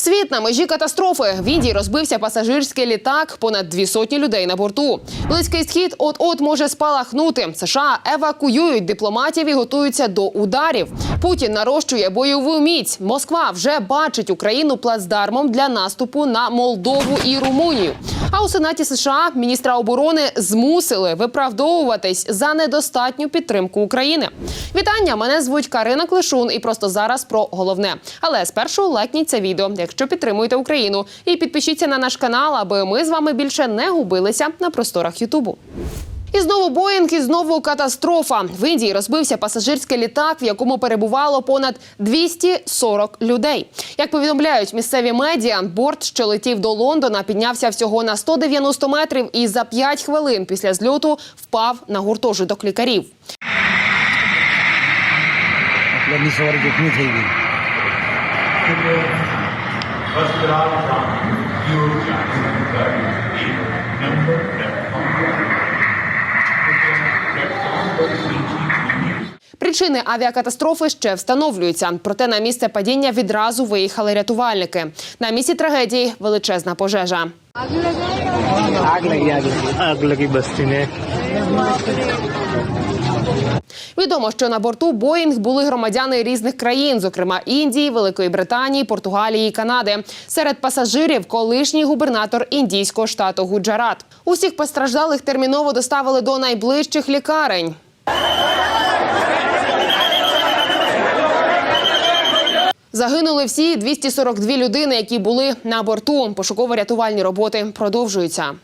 Світ на межі катастрофи. В Індії розбився пасажирський літак. Понад дві сотні людей на борту. Близький схід от-от може спалахнути. США евакуюють дипломатів і готуються до ударів. Путін нарощує бойову міць. Москва вже бачить Україну плацдармом для наступу на Молдову і Румунію. А у Сенаті США міністра оборони змусили виправдовуватись за недостатню підтримку України. Вітання! Мене звуть Карина Клишун, і просто зараз про головне. Але спершу лайкніть це відео, якщо підтримуєте Україну, і підпишіться на наш канал, аби ми з вами більше не губилися на просторах Ютубу. І знову Боїнг, і знову катастрофа. В Індії розбився пасажирський літак, в якому перебувало понад 240 людей. Як повідомляють місцеві медіа, борт, що летів до Лондона, піднявся всього на 190 метрів і за 5 хвилин після зльоту впав на гуртожиток лікарів. Pascal Brown, Hugh Jackson, Curtis, in number Причини авіакатастрофи ще встановлюються, проте на місце падіння відразу виїхали рятувальники. На місці трагедії величезна пожежа. Аглі, аглі, аглі, аглі, Відомо, що на борту Боїнг були громадяни різних країн, зокрема Індії, Великої Британії, Португалії і Канади. Серед пасажирів колишній губернатор індійського штату Гуджарат. Усіх постраждалих терміново доставили до найближчих лікарень. Загинули всі 242 людини, які були на борту. Пошуково-рятувальні роботи продовжуються.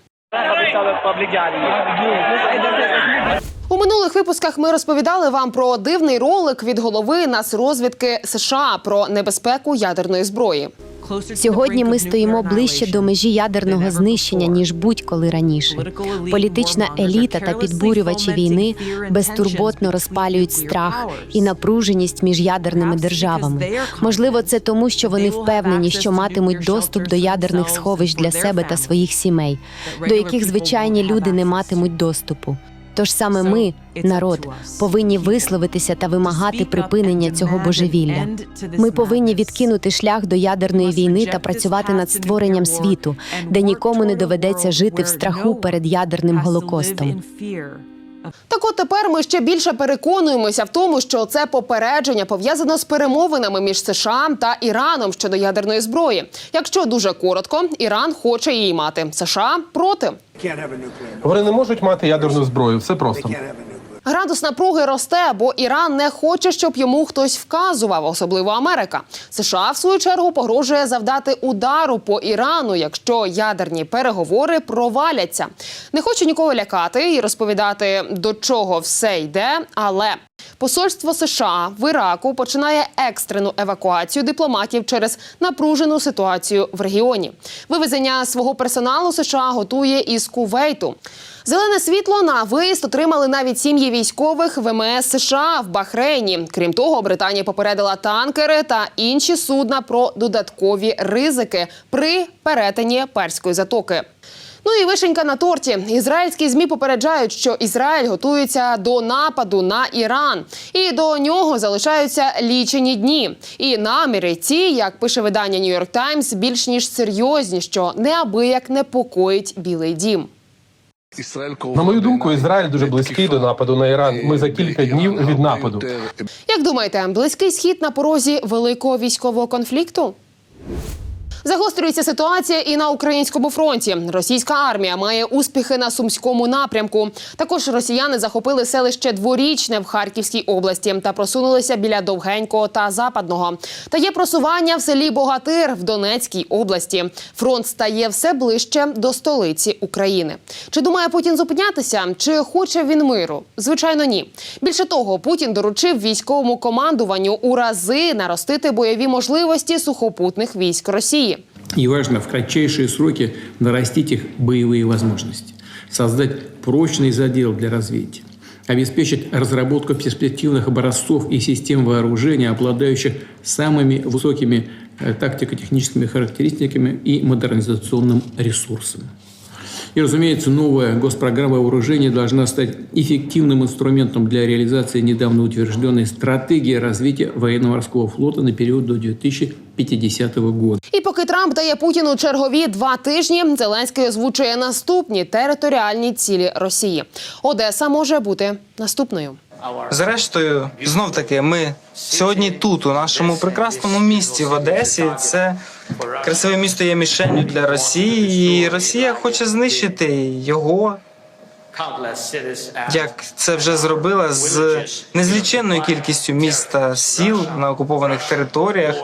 Минулих випусках ми розповідали вам про дивний ролик від голови Нацрозвідки США про небезпеку ядерної зброї. Сьогодні ми стоїмо ближче до межі ядерного знищення ніж будь-коли раніше. Політична еліта та підбурювачі війни безтурботно розпалюють страх і напруженість між ядерними державами. Можливо, це тому, що вони впевнені, що матимуть доступ до ядерних сховищ для себе та своїх сімей, до яких звичайні люди не матимуть доступу. Тож саме ми, народ, повинні висловитися та вимагати припинення цього божевілля. Ми повинні відкинути шлях до ядерної війни та працювати над створенням світу, де нікому не доведеться жити в страху перед ядерним голокостом. Так от тепер ми ще більше переконуємося в тому, що це попередження пов'язано з перемовинами між США та Іраном щодо ядерної зброї. Якщо дуже коротко, Іран хоче її мати. США проти. Вони не можуть мати ядерну зброю. Все просто. Градус напруги росте, бо Іран не хоче, щоб йому хтось вказував, особливо Америка. США в свою чергу погрожує завдати удару по Ірану, якщо ядерні переговори проваляться. Не хочу нікого лякати і розповідати до чого все йде, але. Посольство США в Іраку починає екстрену евакуацію дипломатів через напружену ситуацію в регіоні. Вивезення свого персоналу США готує із Кувейту. Зелене світло на виїзд отримали навіть сім'ї військових ВМС США в Бахрейні. Крім того, Британія попередила танкери та інші судна про додаткові ризики при перетині перської затоки. Ну і вишенька на торті. Ізраїльські змі попереджають, що Ізраїль готується до нападу на Іран, і до нього залишаються лічені дні. І наміри ці, як пише видання York Times, більш ніж серйозні, що неабияк непокоїть Білий Дім. На мою думку, Ізраїль дуже близький до нападу на Іран. Ми за кілька днів від нападу. Як думаєте, близький схід на порозі великого військового конфлікту? Загострюється ситуація і на українському фронті. Російська армія має успіхи на сумському напрямку. Також росіяни захопили селище Дворічне в Харківській області та просунулися біля Довгенького та Западного. Та є просування в селі Богатир в Донецькій області. Фронт стає все ближче до столиці України. Чи думає Путін зупинятися? Чи хоче він миру? Звичайно, ні. Більше того, Путін доручив військовому командуванню у рази наростити бойові можливості сухопутних військ Росії. И важно в кратчайшие сроки нарастить их боевые возможности, создать прочный задел для развития, обеспечить разработку перспективных образцов и систем вооружения, обладающих самыми высокими э, тактико-техническими характеристиками и модернизационным ресурсом. И, разумеется, новая госпрограмма вооружений должна стать эффективным инструментом для реализации недавно утвержденной стратегии развития военно-морского флота на период до 2050 года. І поки Трамп дає Путіну чергові два тижні, Зеленський озвучує наступні територіальні цілі Росії. Одеса може бути наступною. Зрештою, знов таки, ми сьогодні тут, у нашому прекрасному місті в Одесі. Це красиве місто є мішенню для Росії, і Росія хоче знищити його, як це вже зробила з незліченною кількістю міст та сіл на окупованих територіях.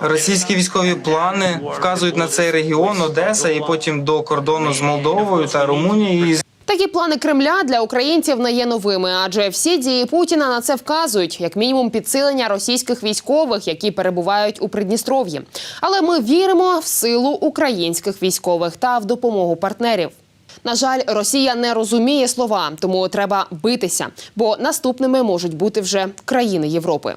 Російські військові плани вказують на цей регіон Одеса і потім до кордону з Молдовою та Румунією. Такі плани Кремля для українців не є новими, адже всі дії Путіна на це вказують, як мінімум підсилення російських військових, які перебувають у Придністров'ї. Але ми віримо в силу українських військових та в допомогу партнерів. На жаль, Росія не розуміє слова, тому треба битися, бо наступними можуть бути вже країни Європи.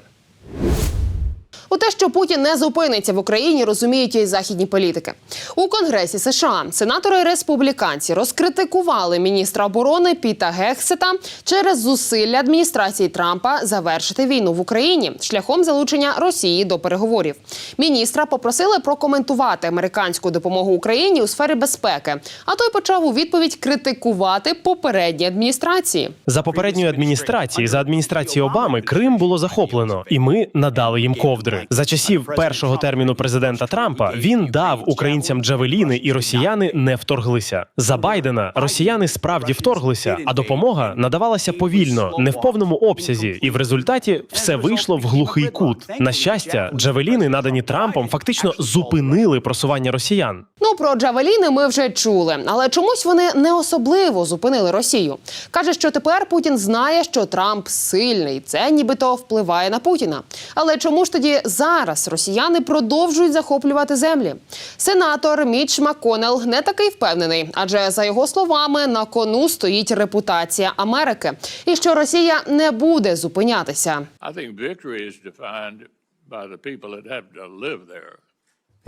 У те, що Путін не зупиниться в Україні, розуміють і західні політики. У Конгресі США сенатори республіканці розкритикували міністра оборони Піта Гексета через зусилля адміністрації Трампа завершити війну в Україні шляхом залучення Росії до переговорів. Міністра попросили прокоментувати американську допомогу Україні у сфері безпеки. А той почав у відповідь критикувати попередні адміністрації. За попередньої адміністрації, за адміністрації Обами, Крим було захоплено, і ми надали їм ковдри. За часів першого терміну президента Трампа він дав українцям джавеліни, і росіяни не вторглися. За Байдена росіяни справді вторглися, а допомога надавалася повільно, не в повному обсязі, і в результаті все вийшло в глухий кут. На щастя, джавеліни, надані Трампом, фактично зупинили просування росіян. Ну про Джавеліни ми вже чули, але чомусь вони не особливо зупинили Росію. каже, що тепер Путін знає, що Трамп сильний. Це нібито впливає на Путіна. Але чому ж тоді зараз росіяни продовжують захоплювати землі? Сенатор Міч Маконел не такий впевнений, адже за його словами на кону стоїть репутація Америки, і що Росія не буде зупинятися.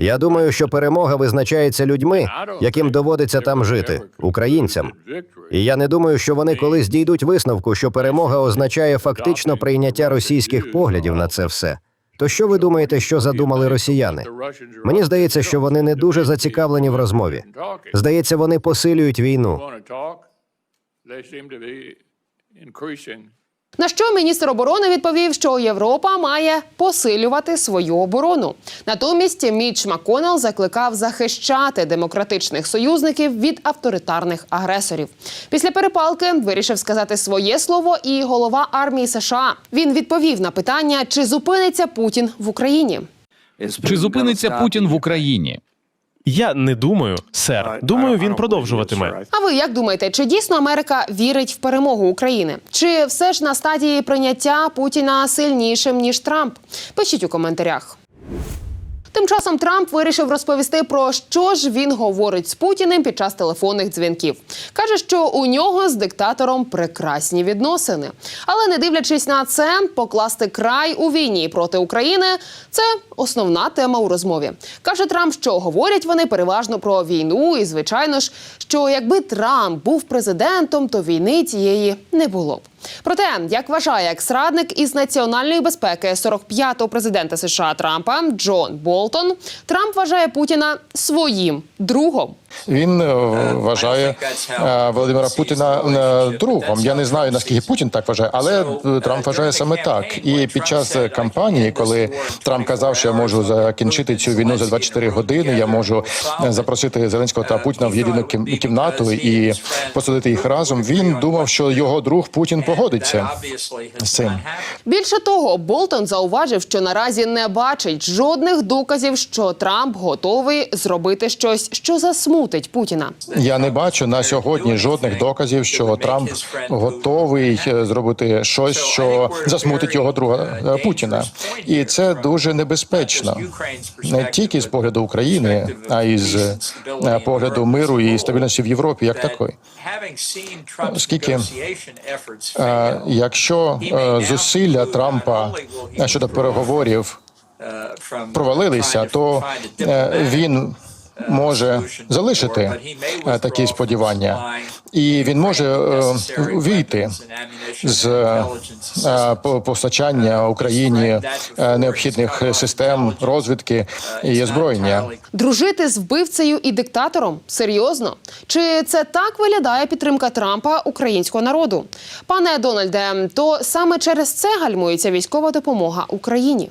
Я думаю, що перемога визначається людьми, яким доводиться там жити, українцям. І я не думаю, що вони колись дійдуть висновку, що перемога означає фактично прийняття російських поглядів на це все. То що ви думаєте, що задумали росіяни? Мені здається, що вони не дуже зацікавлені в розмові. Здається, вони посилюють війну. На що міністр оборони відповів, що Європа має посилювати свою оборону. Натомість Міч Маконел закликав захищати демократичних союзників від авторитарних агресорів. Після перепалки вирішив сказати своє слово і голова армії США. Він відповів на питання, чи зупиниться Путін в Україні. Чи зупиниться Путін в Україні? Я не думаю, сер. Думаю, він продовжуватиме. А ви як думаєте, чи дійсно Америка вірить в перемогу України? Чи все ж на стадії прийняття Путіна сильнішим ніж Трамп? Пишіть у коментарях. Тим часом Трамп вирішив розповісти про що ж він говорить з Путіним під час телефонних дзвінків. каже, що у нього з диктатором прекрасні відносини. Але не дивлячись на це, покласти край у війні проти України це основна тема у розмові. каже Трамп, що говорять вони переважно про війну, і звичайно ж, що якби Трамп був президентом, то війни цієї не було б. Проте, як вважає екс-радник із національної безпеки 45-го президента США Трампа Джон Болтон, Трамп вважає Путіна своїм другом. Він е, вважає е, Володимира Путіна е, другом. Я не знаю наскільки Путін так вважає, але Трамп вважає саме так. І під час кампанії, коли Трамп казав, що я можу закінчити цю війну за 24 години, я можу запросити Зеленського та Путіна в єдину кім- кімнату і посадити їх разом. Він думав, що його друг Путін погодиться з цим. Більше того, Болтон зауважив, що наразі не бачить жодних доказів, що Трамп готовий зробити щось, що засмутить Путіна. Я не бачу на сьогодні жодних доказів, що Трамп готовий е, зробити щось, що засмутить його друга е, Путіна, і це дуже небезпечно не тільки з погляду України, а й з е, погляду миру і стабільності в Європі, як такої. Оскільки якщо зусилля Трампа щодо переговорів провалилися, то він може залишити е, такі сподівання, і він може е, вийти з е, постачання Україні необхідних систем розвідки і озброєння. Дружити з вбивцею і диктатором серйозно? Чи це так виглядає підтримка Трампа українського народу? Пане Дональде, то саме через це гальмується військова допомога Україні.